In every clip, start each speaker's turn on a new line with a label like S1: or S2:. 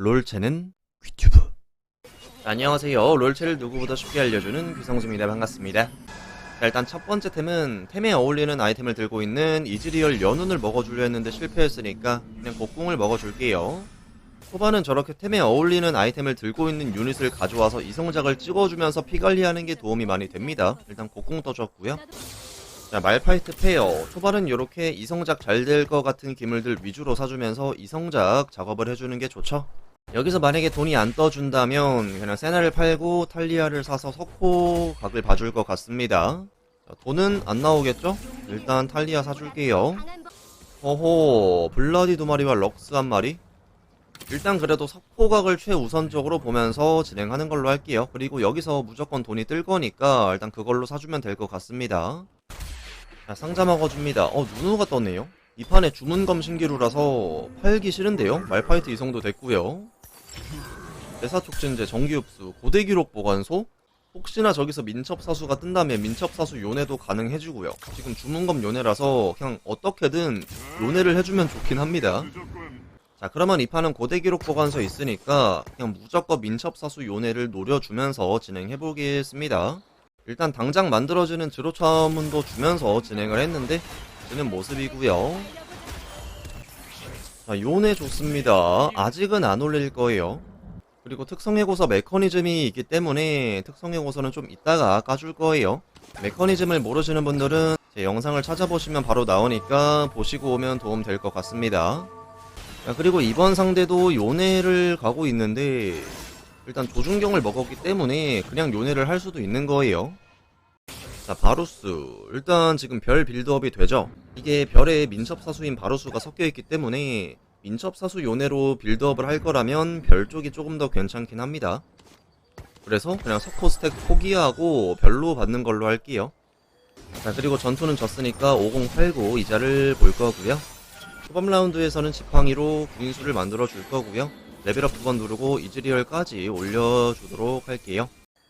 S1: 롤체는 귀튜브. 안녕하세요. 롤체를 누구보다 쉽게 알려주는 귀성수입니다. 반갑습니다. 자, 일단 첫 번째 템은 템에 어울리는 아이템을 들고 있는 이즈리얼 연운을 먹어주려 했는데 실패했으니까 그냥 곡궁을 먹어줄게요. 초반은 저렇게 템에 어울리는 아이템을 들고 있는 유닛을 가져와서 이성작을 찍어주면서 피 관리하는 게 도움이 많이 됩니다. 일단 곡궁 떠줬고요. 자, 말파이트 페어. 초반은 이렇게 이성작 잘 될 것 같은 기물들 위주로 사주면서 이성작 작업을 해주는 게 좋죠. 여기서 만약에 돈이 안 떠준다면 그냥 세나를 팔고 탈리아를 사서 석호 각을 봐줄 것 같습니다. 자, 돈은 안 나오겠죠? 일단 탈리아 사줄게요. 허호, 블라디 두 마리와 럭스 한 마리. 일단 그래도 석호각을 최우선적으로 보면서 진행하는 걸로 할게요. 그리고 여기서 무조건 돈이 뜰 거니까 일단 그걸로 사주면 될 것 같습니다. 자, 상자 먹어줍니다. 어, 누누가 떴네요. 이 판에 주문검 신기루라서 팔기 싫은데요? 말파이트 이성도 됐고요. 대사촉진제, 정기흡수, 고대기록 보관소, 혹시나 저기서 민첩사수가 뜬다면 민첩사수 요네도 가능해주고요. 지금 주문검 요네라서 그냥 어떻게든 요네를 해주면 좋긴 합니다. 자 그러면 이 판은 고대기록 보관소 있으니까 그냥 무조건 민첩사수 요네를 노려주면서 진행해보겠습니다. 일단 당장 만들어지는 드로차문도 주면서 진행을 했는데 되는 모습이고요. 자, 요네 좋습니다. 아직은 안 올릴 거예요. 그리고 특성해고서 메커니즘이 있기 때문에 특성해고서는 좀 이따가 까줄 거예요. 메커니즘을 모르시는 분들은 제 영상을 찾아보시면 바로 나오니까 보시고 오면 도움 될 것 같습니다. 자, 그리고 이번 상대도 요네를 가고 있는데 일단 조준경을 먹었기 때문에 그냥 요네를 할 수도 있는 거예요. 자, 바루스. 일단 지금 별 빌드업이 되죠? 이게 별에 민첩사수인 바루스가 섞여있기 때문에 민첩 사수 요네로 빌드업을 할 거라면 별 쪽이 조금 더 괜찮긴 합니다. 그래서 그냥 석호 스택 포기하고 별로 받는 걸로 할게요. 자, 그리고 전투는 졌으니까 5089 이자를 볼 거고요. 초반 라운드에서는 지팡이로 구인수를 만들어 줄 거고요. 레벨업 두 번 누르고 이즈리얼까지 올려주도록 할게요.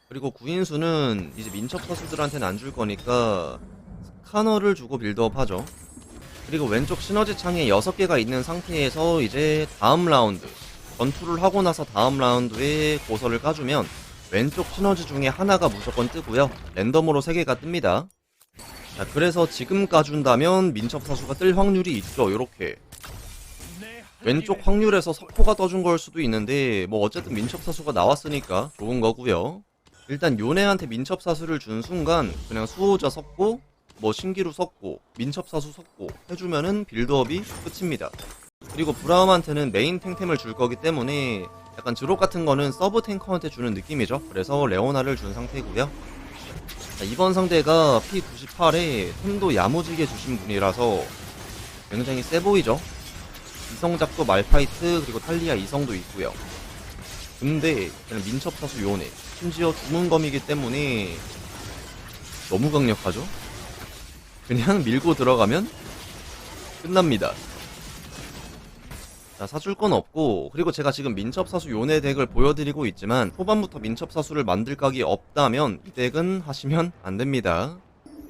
S1: 그리고 구인수는 이제 민첩 선수들한테는 안 줄 거니까 스카너를 주고 빌드업 하죠. 그리고 왼쪽 시너지 창에 6개가 있는 상태에서 이제 다음 라운드 전투를 하고 나서 다음 라운드에 고서를 까주면 왼쪽 시너지 중에 하나가 무조건 뜨고요. 랜덤으로 3개가 뜹니다. 자, 그래서 지금 까준다면 민첩 사수가 뜰 확률이 있죠. 요렇게. 왼쪽 확률에서 석포가 떠준 걸 수도 있는데 뭐 어쨌든 민첩 사수가 나왔으니까 좋은 거고요. 일단 요네한테 민첩 사수를 준 순간 그냥 수호자 섞고 뭐 신기루 섞고 민첩 사수 섞고 해주면은 빌드업이 끝입니다. 그리고 브라움한테는 메인 탱템을 줄 거기 때문에 약간 드롭 같은 거는 서브 탱커한테 주는 느낌이죠. 그래서 레오나를 준 상태고요. 자, 이번 상대가 P98에 템도 야무지게 주신 분이라서 굉장히 세 보이죠. 이성작도 말파이트 그리고 탈리아 이성도 있고요. 근데 민첩사수 요네 심지어 주문검이기 때문에 너무 강력하죠? 그냥 밀고 들어가면 끝납니다. 자, 사줄 건 없고, 그리고 제가 지금 민첩사수 요네 덱을 보여드리고 있지만, 초반부터 민첩사수를 만들 각이 없다면, 이 덱은 하시면 안 됩니다.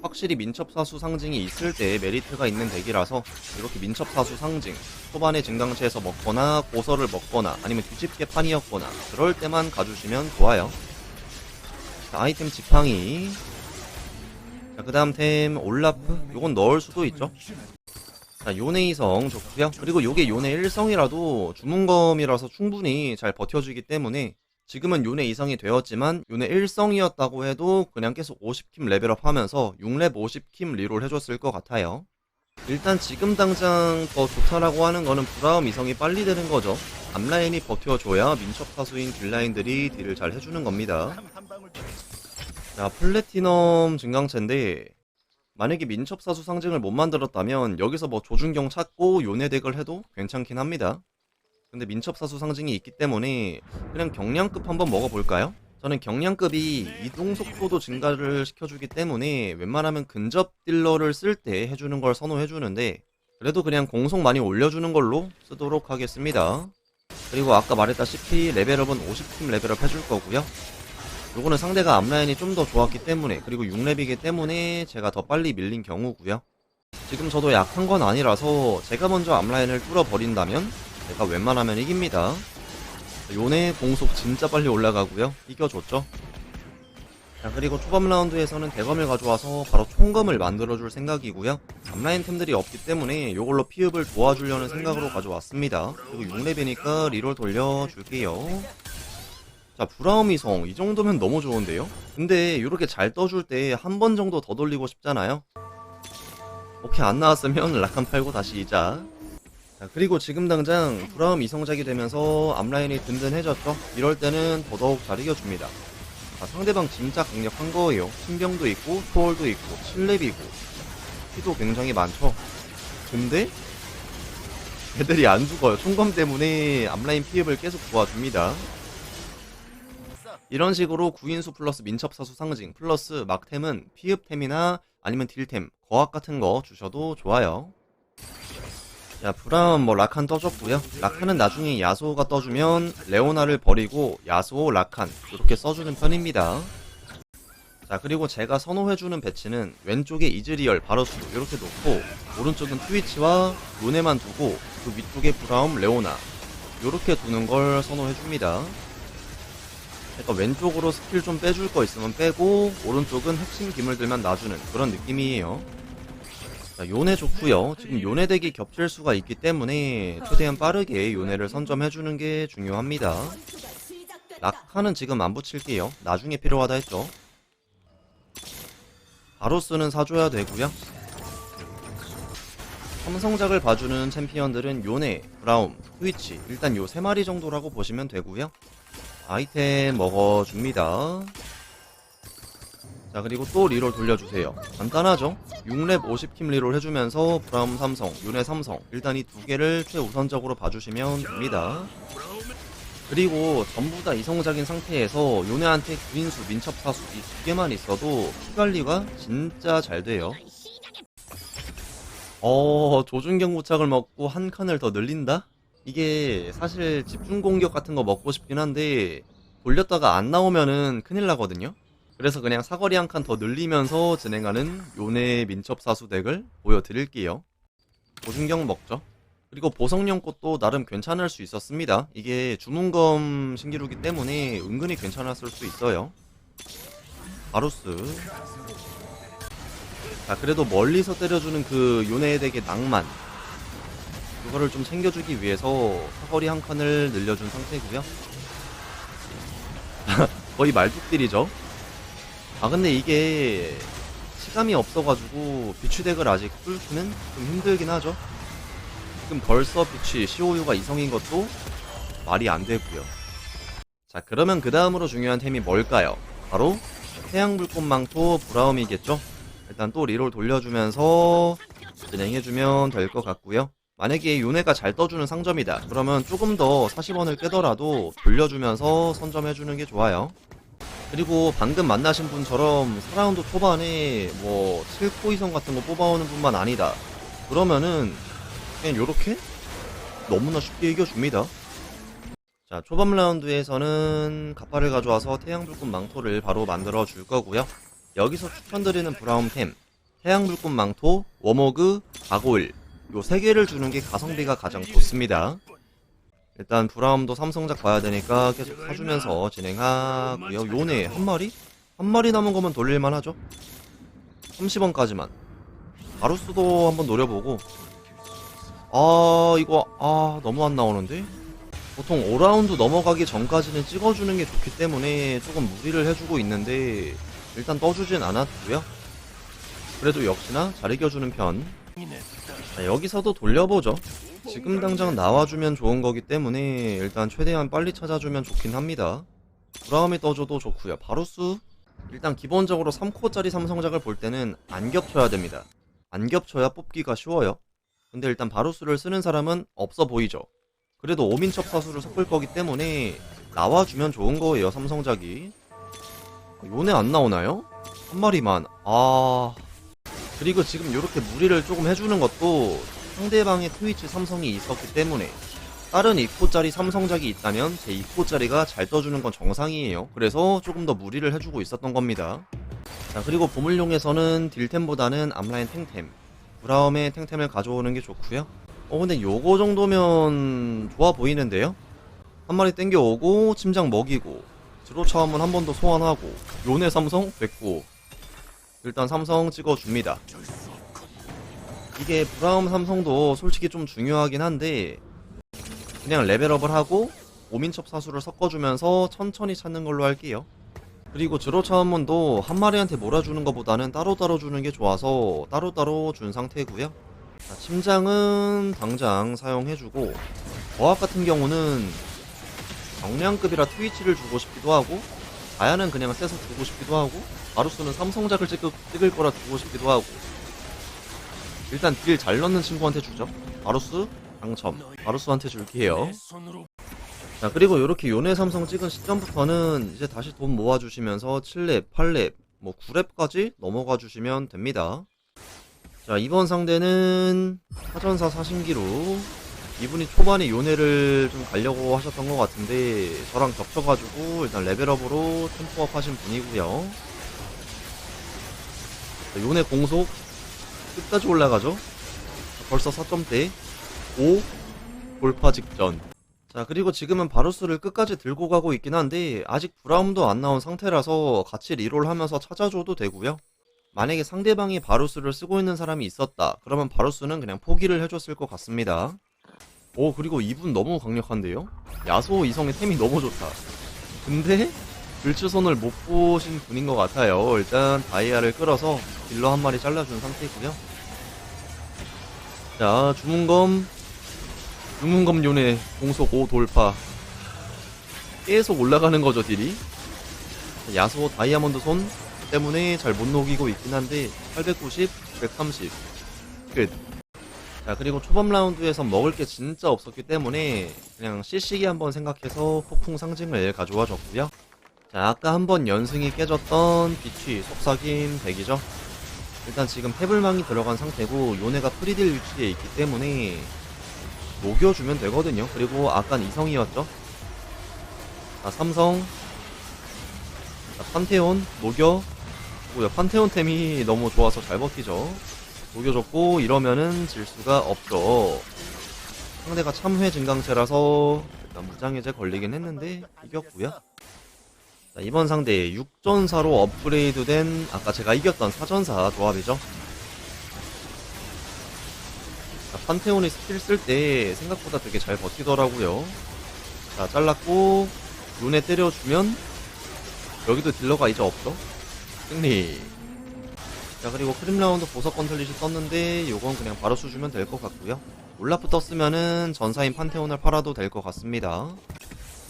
S1: 확실히 민첩사수 상징이 있을 때 메리트가 있는 덱이라서, 이렇게 민첩사수 상징, 초반에 증강체에서 먹거나, 고서를 먹거나, 아니면 뒤집개 판이었거나, 그럴 때만 가주시면 좋아요. 자, 아이템 지팡이. 자, 그 다음 템 올라프. 요건 넣을 수도 있죠. 자, 요네 이성 좋고요. 그리고 요게 요네 1성이라도 주문검이라서 충분히 잘 버텨주기 때문에 지금은 요네 이성이 되었지만 요네 1성이었다고 해도 그냥 계속 50킴 레벨업 하면서 6렙 50킴 리롤 해줬을 것 같아요. 일단 지금 당장 더 좋다라고 하는 거는 브라움 이성이 빨리 되는 거죠. 앞라인이 버텨줘야 민첩 사수인 딜라인들이 딜을 잘 해주는 겁니다. 자, 플래티넘 증강체인데 만약에 민첩사수 상징을 못 만들었다면 여기서 뭐 조준경 찾고 요네덱을 해도 괜찮긴 합니다. 근데 민첩사수 상징이 있기 때문에 그냥 경량급 한번 먹어볼까요? 저는 경량급이 이동 속도도 증가를 시켜주기 때문에 웬만하면 근접 딜러를 쓸 때 해주는 걸 선호해주는데 그래도 그냥 공속 많이 올려주는 걸로 쓰도록 하겠습니다. 그리고 아까 말했다시피 레벨업은 50팀 레벨업 해줄 거고요. 요거는 상대가 앞라인이 좀 더 좋았기 때문에 그리고 6렙이기 때문에 제가 더 빨리 밀린 경우고요 지금 저도 약한 건 아니라서 제가 먼저 앞라인을 뚫어버린다면 제가 웬만하면 이깁니다 요네 공속 진짜 빨리 올라가고요. 이겨줬죠. 자 그리고 초반 라운드에서는 대검을 가져와서 바로 총검을 만들어줄 생각이고요. 앞라인 템들이 없기 때문에 요걸로 피읍을 도와주려는 생각으로 가져왔습니다. 그리고 6렙이니까 리롤 돌려줄게요. 자 브라우미성 이 정도면 너무 좋은데요? 근데 이렇게 잘 떠줄 때 한 번 정도 더 돌리고 싶잖아요? 오케이 안 나왔으면 라칸 팔고 다시 이자 자, 그리고 지금 당장 브라움 이성작이 되면서 앞라인이 든든해졌죠? 이럴 때는 더더욱 잘 이겨줍니다. 아, 상대방 진짜 강력한 거예요. 신병도 있고, 초월도 있고, 7렙이고, 피도 굉장히 많죠? 근데, 애들이 안 죽어요. 총검 때문에 앞라인 피흡을 계속 도와줍니다. 이런 식으로 구인수 플러스 민첩사수 상징 플러스 막템은 피흡템이나 아니면 딜템, 거학 같은 거 주셔도 좋아요. 자, 브라운 뭐 라칸 떠줬고요. 라칸은 나중에 야소가 떠주면 레오나를 버리고 야소, 라칸 이렇게 써주는 편입니다. 자, 그리고 제가 선호해주는 배치는 왼쪽에 이즈리얼, 바로스 이렇게 놓고 오른쪽은 트위치와 요네만 두고 그 위쪽에 브라움, 레오나 이렇게 두는 걸 선호해줍니다. 그러니까 왼쪽으로 스킬 좀 빼줄 거 있으면 빼고 오른쪽은 핵심 기물들만 놔주는 그런 느낌이에요. 자, 요네 좋고요. 지금 요네 덱이 겹칠 수가 있기 때문에 최대한 빠르게 요네를 선점해주는 게 중요합니다. 낙하는 지금 안 붙일게요. 나중에 필요하다 했죠. 바로스는 사줘야 되고요. 삼성작을 봐주는 챔피언들은 요네, 브라움, 트위치 일단 요 세 마리 정도라고 보시면 되고요. 아이템 먹어줍니다. 자 그리고 또 리롤 돌려주세요. 간단하죠? 6렙 50킴 리롤 해주면서 브라움 삼성, 윤회 삼성. 일단 이 두 개를 최우선적으로 봐주시면 됩니다. 그리고 전부 다 이성적인 상태에서 요네한테 구인수, 민첩사수 이 두 개만 있어도 피 관리가 진짜 잘 돼요. 어 조준경 부착을 먹고 한 칸을 더 늘린다? 이게 사실 집중 공격 같은 거 먹고 싶긴 한데 돌렸다가 안 나오면은 큰일 나거든요 그래서 그냥 사거리 한 칸 더 늘리면서 진행하는 요네 민첩 사수 덱을 보여드릴게요. 보증경 먹죠. 그리고 보성령 꽃도 나름 괜찮을 수 있었습니다. 이게 주문검 신기루기 때문에 은근히 괜찮았을 수 있어요. 바루스. 자, 그래도 멀리서 때려주는 그 요네 덱의 낭만. 그거를 좀 챙겨주기 위해서 사거리 한 칸을 늘려준 상태고요. 거의 말뚝딜이죠. 아 근데 이게 시감이 없어가지고 비추덱을 아직 뚫기는 좀 힘들긴 하죠. 지금 벌써 비추 COU가 이성인 것도 말이 안 되고요. 자 그러면 그 다음으로 중요한 템이 뭘까요? 바로 태양불꽃망토 브라움이겠죠? 일단 또 리롤 돌려주면서 진행해주면 될 것 같고요. 만약에 요네가 잘 떠주는 상점이다. 그러면 조금 더 40원을 깨더라도 돌려주면서 선점해주는 게 좋아요. 그리고 방금 만나신 분처럼 4라운드 초반에 뭐 7코 이성 같은 거 뽑아오는 분만 아니다. 그러면은 그냥 요렇게 너무나 쉽게 이겨줍니다. 자, 초반 라운드에서는 가파를 가져와서 태양불꽃 망토를 바로 만들어 줄 거고요. 여기서 추천드리는 브라움템, 태양불꽃 망토, 워머그, 가고일 요 세 개를 주는 게 가성비가 가장 좋습니다. 일단 브라움도 삼성작 봐야 되니까 계속 사주면서 진행하고요. 요네 한 마리? 한 마리 남은 거면 돌릴만 하죠. 30원까지만. 바루스도 한번 노려보고. 아 이거 아 너무 안 나오는데? 보통 5라운드 넘어가기 전까지는 찍어주는 게 좋기 때문에 조금 무리를 해주고 있는데 일단 떠주진 않았고요. 그래도 역시나 잘 이겨주는 편. 자, 여기서도 돌려보죠. 지금 당장 나와주면 좋은 거기 때문에 일단 최대한 빨리 찾아주면 좋긴 합니다. 브라움이 떠줘도 좋고요. 바루스 일단 기본적으로 3코어짜리 삼성작을 볼 때는 안 겹쳐야 됩니다. 안 겹쳐야 뽑기가 쉬워요. 근데 일단 바루스를 쓰는 사람은 없어 보이죠. 그래도 오민첩 사수를 섞을 거기 때문에 나와주면 좋은 거예요. 삼성작이. 요네 안 나오나요? 한 마리만. 아 그리고 지금 이렇게 무리를 조금 해주는 것도 상대방의 트위치 삼성이 있었기 때문에 다른 2코짜리 삼성작이 있다면 제 2코짜리가 잘 떠주는 건 정상이에요. 그래서 조금 더 무리를 해주고 있었던 겁니다. 자 그리고 보물용에서는 딜템보다는 앞라인 탱템 브라움의 탱템을 가져오는 게 좋고요. 어 근데 요거 정도면 좋아 보이는데요? 한 마리 땡겨오고 침장 먹이고 드로 차원문 한 번 더 소환하고 요네 삼성 됐고 일단 삼성 찍어줍니다. 이게 브라움 삼성도 솔직히 좀 중요하긴 한데 그냥 레벨업을 하고 오민첩 사수를 섞어주면서 천천히 찾는 걸로 할게요. 그리고 드로 차원문도 한 마리한테 몰아주는 것보다는 따로따로 주는 게 좋아서 따로따로 준 상태고요. 자, 침장은 당장 사용해주고 어학 같은 경우는 정량급이라 트위치를 주고 싶기도 하고 아야는 그냥 세서 주고 싶기도 하고 바루스는 삼성작을 찍을, 찍을 거라 주고 싶기도 하고. 일단 딜 잘 넣는 친구한테 주죠. 바루스 당첨. 바루스한테 줄게요. 자 그리고 이렇게 요네 삼성 찍은 시점부터는 이제 다시 돈 모아주시면서 7렙, 8렙, 뭐 9렙까지 넘어가 주시면 됩니다. 자 이번 상대는 사전사 사신기로 이분이 초반에 요네를 좀 가려고 하셨던 것 같은데 저랑 겹쳐가지고 일단 레벨업으로 템포업 하신 분이고요 자, 요네 공속 끝까지 올라가죠. 벌써 4점대 5 돌파 직전. 자 그리고 지금은 바루스를 끝까지 들고 가고 있긴 한데 아직 브라움도 안 나온 상태라서 같이 리롤 하면서 찾아줘도 되고요. 만약에 상대방이 바루스를 쓰고 있는 사람이 있었다. 그러면 바루스는 그냥 포기를 해줬을 것 같습니다. 오 그리고 이분 너무 강력한데요? 야소 이성의 템이 너무 좋다. 근데 불추손을 못 보신 분인 것 같아요. 일단 다이아를 끌어서 딜러 한 마리 잘라준 상태이고요. 자 주문검. 주문검 요네 공속 5 돌파. 계속 올라가는 거죠 딜이. 야소 다이아몬드 손 때문에 잘 못 녹이고 있긴 한데 890, 130 끝. 자 그리고 초반 라운드에서 먹을 게 진짜 없었기 때문에 그냥 CC기 한번 생각해서 폭풍 상징을 가져와 줬고요. 자 아까 한번 연승이 깨졌던 비취 속삭임 대기죠. 일단 지금 패블망이 들어간 상태고 요네가 프리딜 위치에 있기 때문에 녹여주면 되거든요. 그리고 아깐 이성이었죠. 자 삼성 자, 판테온 녹여 뭐야 판테온 템이 너무 좋아서 잘 버티죠 녹여줬고 이러면은 질 수가 없죠 상대가 참회 증강체라서 일단 무장해제 걸리긴 했는데 이겼고요 자, 이번 상대 6전사로 업그레이드된 아까 제가 이겼던 4전사 조합이죠? 자, 판테온이 스킬 쓸 때 생각보다 되게 잘 버티더라고요. 자 잘랐고 눈에 때려주면 여기도 딜러가 이제 없죠? 승리. 자 그리고 크림 라운드 보석 건틀릿이 떴는데 요건 그냥 바로 수주면 될 것 같고요. 올라프 떴으면은 전사인 판테온을 팔아도 될 것 같습니다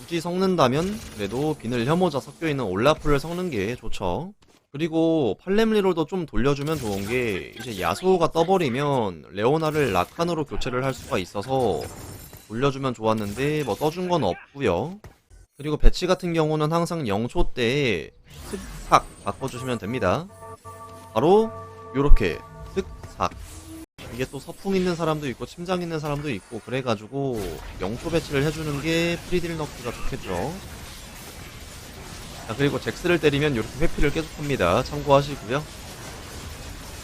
S1: 굳이 섞는다면 그래도 비늘 혐오자 섞여있는 올라프를 섞는 게 좋죠. 그리고 팔렘리롤도 좀 돌려주면 좋은 게 이제 야수호가 떠버리면 레오나를 라칸으로 교체를 할 수가 있어서 돌려주면 좋았는데 뭐 떠준 건 없고요. 그리고 배치 같은 경우는 항상 0초 때 슥삭 바꿔주시면 됩니다. 바로 요렇게 슥삭 이게 또 서풍 있는 사람도 있고 침장 있는 사람도 있고 그래가지고 0초 배치를 해주는 게 프리딜 넣기가 좋겠죠. 자 그리고 잭스를 때리면 이렇게 회피를 계속합니다. 참고하시고요.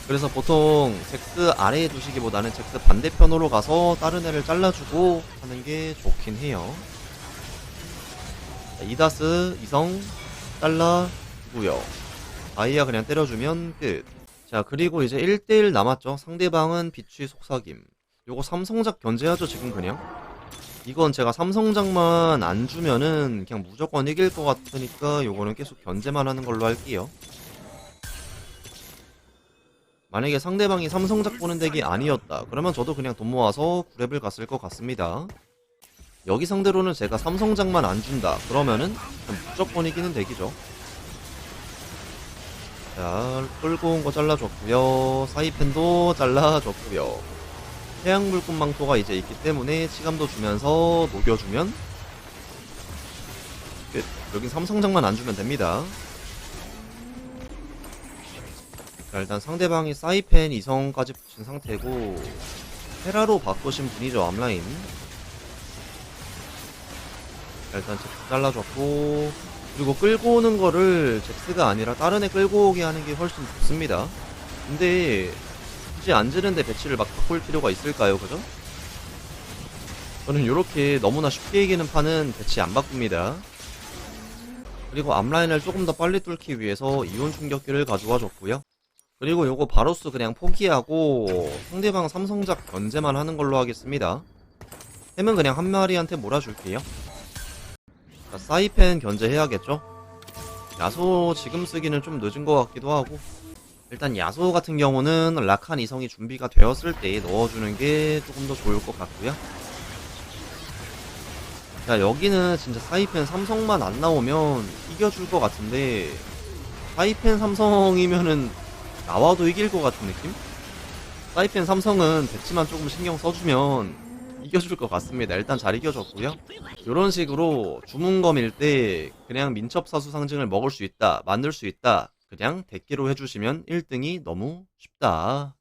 S1: 그래서 보통 잭스 아래에 두시기보다는 잭스 반대편으로 가서 다른 애를 잘라주고 하는 게 좋긴 해요. 자, 이다스 이성 잘라주고요 아이야 그냥 때려주면 끝 자 그리고 이제 1대1 남았죠? 상대방은 비취 속삭임. 요거 삼성작 견제하죠 지금 그냥? 이건 제가 삼성작만 안 주면은 그냥 무조건 이길 것 같으니까 요거는 계속 견제만 하는 걸로 할게요. 만약에 상대방이 삼성작 보는 덱이 아니었다. 그러면 저도 그냥 돈 모아서 9렙을 갔을 것 같습니다. 여기 상대로는 제가 삼성장만 안 준다. 그러면은 무조건 이기는 덱이죠. 자, 끌고 온 거 잘라줬고요. 사이펜도 잘라줬고요. 태양불꽃 망토가 이제 있기 때문에 치감도 주면서 녹여주면 끝. 여긴 삼성장만 안 주면 됩니다. 자, 일단 상대방이 사이펜 이성까지 붙인 상태고 헤라로 바꾸신 분이죠, 암라인. 자, 일단 잘라줬고 그리고 끌고 오는 거를 잭스가 아니라 다른 애 끌고 오게 하는 게 훨씬 좋습니다 근데 굳이 앉으는데 배치를 막 바꿀 필요가 있을까요 그죠? 저는 이렇게 너무나 쉽게 이기는 판은 배치 안 바꿉니다. 그리고 앞라인을 조금 더 빨리 뚫기 위해서 이온 충격기를 가져와 줬고요. 그리고 요거 바로스 그냥 포기하고 상대방 삼성작 견제만 하는 걸로 하겠습니다. 햄은 그냥 한 마리한테 몰아줄게요. 자, 사이펜 견제해야겠죠? 야소 지금 쓰기는 좀 늦은 것 같기도 하고 일단 야소 같은 경우는 락한 이성이 준비가 되었을 때 넣어주는 게 조금 더 좋을 것 같고요. 자 여기는 진짜 사이펜 삼성만 안 나오면 이겨줄 것 같은데 사이펜 삼성이면은 나와도 이길 것 같은 느낌? 사이펜 삼성은 배치만 조금 신경 써주면 이겨줄 것 같습니다. 일단 잘 이겨줬고요. 이런 식으로 주문검일 때 그냥 민첩사수 상징을 먹을 수 있다, 만들 수 있다, 그냥 대기로 해주시면 1등이 너무 쉽다.